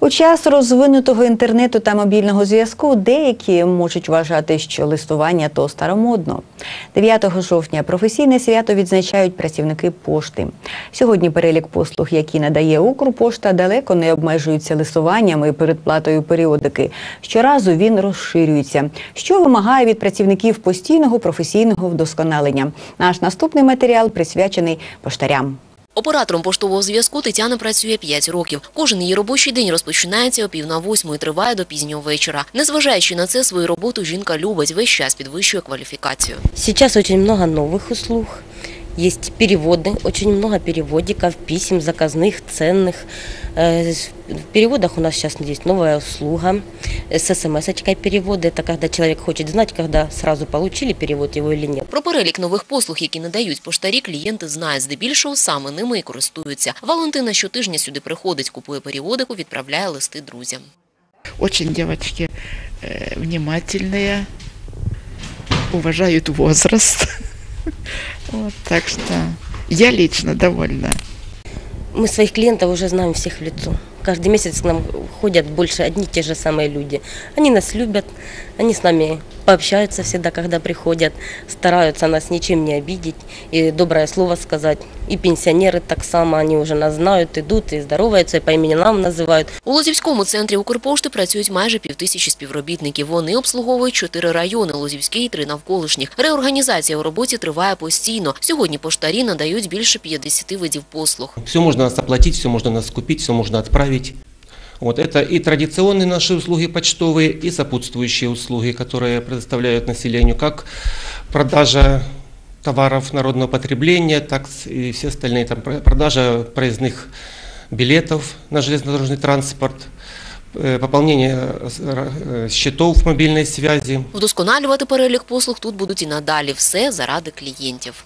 У час розвинутого інтернету та мобільного зв'язку деякі можуть вважати, що листування то старомодно. 9 жовтня професійне свято відзначають працівники пошти. Сьогодні перелік послуг, які надає Укрпошта, далеко не обмежується листуванням і передплатою періодики. Щоразу він розширюється, що вимагає від працівників постійного професійного вдосконалення. Наш наступний матеріал присвячений поштарям. Оператором поштового зв'язку Тетяна працює 5 років. Кожен її робочий день розпочинається о пів на восьму і триває до пізнього вечора. Незважаючи на це, свою роботу жінка любить, весь час підвищує кваліфікацію. Зараз очень много нових услуг Есть переводы, очень много переводиков, писем заказных, ценных. Э, В переводах у нас сейчас есть новая услуга с смс-очкой переводы. Это когда человек хочет знать, когда сразу получили перевод его или нет. Про перелік нових послуг, які надають поштарі, клієнти знають здебільшого, саме ними і користуються. Валентина щотижня сюди приходить, купує періодику, відправляє листи друзям. Очень девочки э, внимательные, уважают возраст. Вот, так что я лично довольна. Мы своих клиентов уже знаем всех в лицо. Каждый месяц к нам ходят больше одни и те же самые люди. Они нас любят, они с нами пообщаются всегда, когда приходят, стараются нас ничем не обидеть и доброе слово сказать. И пенсионеры так само, они уже нас знают, идут и здороваются, и по именам называют. У Лозівському центрі Укрпошти працюють майже півтисячі співробітників. Вони обслуговують чотири райони – Лозівський і три навколишніх. Реорганізація у роботі триває постійно. Сьогодні поштарі надають більше 50 видів послуг. Все можно нас оплатить, все можно нас купить, все можно отправить. Вот это и традиционные наши услуги почтовые, и сопутствующие услуги, которые предоставляют населению, как продажа товаров народного потребления, так и все остальные, там, про- продажа проездных билетов на железнодорожный транспорт, э, пополнение э, э, счетов мобильной связи, Вдосконалювати перелік послуг тут будуть і надалі. Все заради клієнтів.